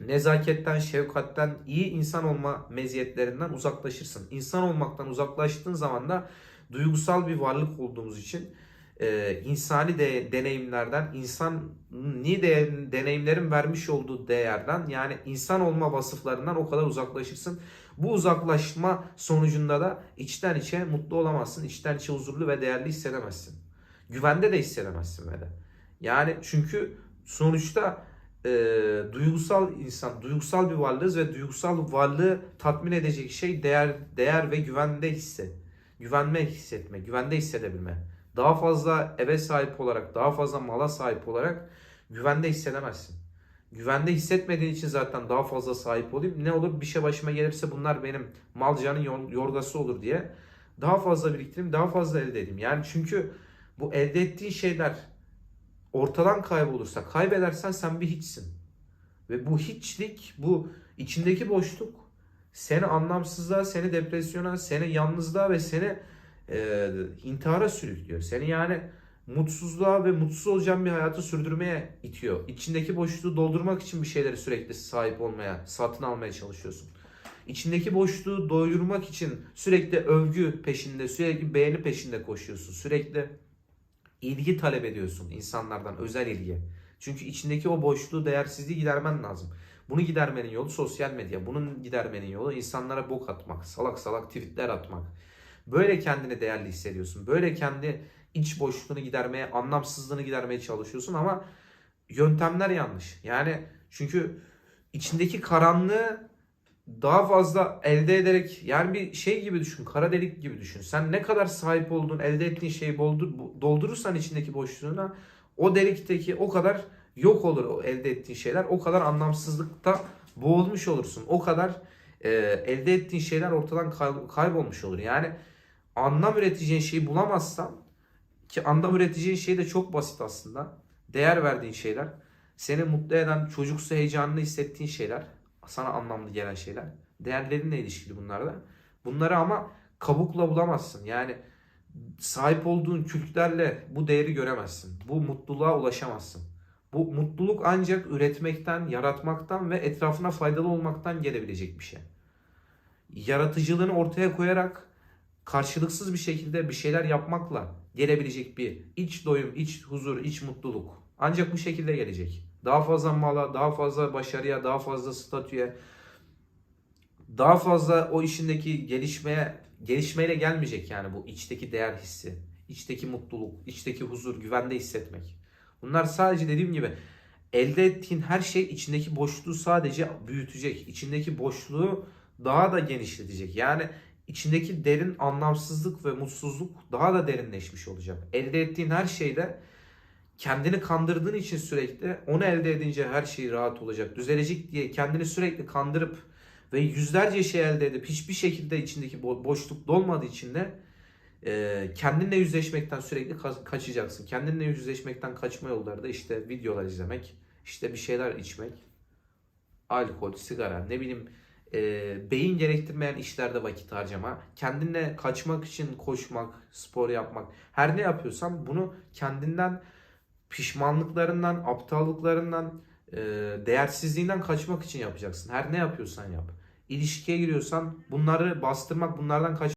nezaketten, şefkatten, iyi insan olma meziyetlerinden uzaklaşırsın. İnsan olmaktan uzaklaştığın zaman da duygusal bir varlık olduğumuz için e, insani de, deneyimlerden, insan ni de, deneyimlerin vermiş olduğu değerden yani insan olma vasıflarından o kadar uzaklaşırsın. Bu uzaklaşma sonucunda da içten içe mutlu olamazsın. içten içe huzurlu ve değerli hissedemezsin. Güvende de hissedemezsin de. Yani çünkü sonuçta e, duygusal insan, duygusal bir varlığız ve duygusal varlığı tatmin edecek şey değer değer ve güvende hisse. Güvenme hissetme, güvende hissedebilme. Daha fazla eve sahip olarak, daha fazla mala sahip olarak güvende hissedemezsin. Güvende hissetmediğin için zaten daha fazla sahip olayım. Ne olur bir şey başıma gelirse bunlar benim malcanın yor- yorgası olur diye daha fazla biriktireyim, daha fazla elde edeyim. Yani çünkü bu elde ettiğin şeyler ortadan kaybolursa, kaybedersen sen bir hiçsin. Ve bu hiçlik, bu içindeki boşluk seni anlamsızlığa, seni depresyona, seni yalnızlığa ve seni e, intihara sürüklüyor. Seni yani mutsuzluğa ve mutsuz olacağın bir hayatı sürdürmeye itiyor. İçindeki boşluğu doldurmak için bir şeyleri sürekli sahip olmaya, satın almaya çalışıyorsun. İçindeki boşluğu doyurmak için sürekli övgü peşinde, sürekli beğeni peşinde koşuyorsun. Sürekli ilgi talep ediyorsun insanlardan, özel ilgi. Çünkü içindeki o boşluğu, değersizliği gidermen lazım. Bunu gidermenin yolu sosyal medya. Bunun gidermenin yolu insanlara bok atmak, salak salak tweetler atmak. Böyle kendini değerli hissediyorsun. Böyle kendi iç boşluğunu gidermeye, anlamsızlığını gidermeye çalışıyorsun ama yöntemler yanlış. Yani çünkü içindeki karanlığı daha fazla elde ederek yani bir şey gibi düşün, kara delik gibi düşün. Sen ne kadar sahip olduğun, elde ettiğin şeyi doldurursan içindeki boşluğuna o delikteki o kadar yok olur o elde ettiğin şeyler. O kadar anlamsızlıkta boğulmuş olursun. O kadar e, elde ettiğin şeyler ortadan kay- kaybolmuş olur. Yani anlam üreteceğin şeyi bulamazsan ki anlam üreteceğin şey de çok basit aslında. Değer verdiğin şeyler, seni mutlu eden, çocuksu heyecanını hissettiğin şeyler, sana anlamlı gelen şeyler. Değerlerinle ilişkili bunlar da. Bunları ama kabukla bulamazsın. Yani sahip olduğun kültürlerle bu değeri göremezsin. Bu mutluluğa ulaşamazsın. Bu mutluluk ancak üretmekten, yaratmaktan ve etrafına faydalı olmaktan gelebilecek bir şey. Yaratıcılığını ortaya koyarak karşılıksız bir şekilde bir şeyler yapmakla gelebilecek bir iç doyum, iç huzur, iç mutluluk. Ancak bu şekilde gelecek. Daha fazla mala, daha fazla başarıya, daha fazla statüye, daha fazla o işindeki gelişmeye, gelişmeyle gelmeyecek yani bu içteki değer hissi, içteki mutluluk, içteki huzur, güvende hissetmek. Bunlar sadece dediğim gibi elde ettiğin her şey içindeki boşluğu sadece büyütecek. İçindeki boşluğu daha da genişletecek. Yani içindeki derin anlamsızlık ve mutsuzluk daha da derinleşmiş olacak. Elde ettiğin her şeyde kendini kandırdığın için sürekli onu elde edince her şey rahat olacak, düzelecek diye kendini sürekli kandırıp ve yüzlerce şey elde edip hiçbir şekilde içindeki bo- boşluk dolmadığı için de e, kendinle yüzleşmekten sürekli ka- kaçacaksın. Kendinle yüzleşmekten kaçma yolları da işte videolar izlemek, işte bir şeyler içmek, alkol, sigara, ne bileyim e, beyin gerektirmeyen işlerde vakit harcama, kendinle kaçmak için koşmak, spor yapmak, her ne yapıyorsan bunu kendinden pişmanlıklarından, aptallıklarından, e, değersizliğinden kaçmak için yapacaksın. Her ne yapıyorsan yap. İlişkiye giriyorsan bunları bastırmak, bunlardan kaç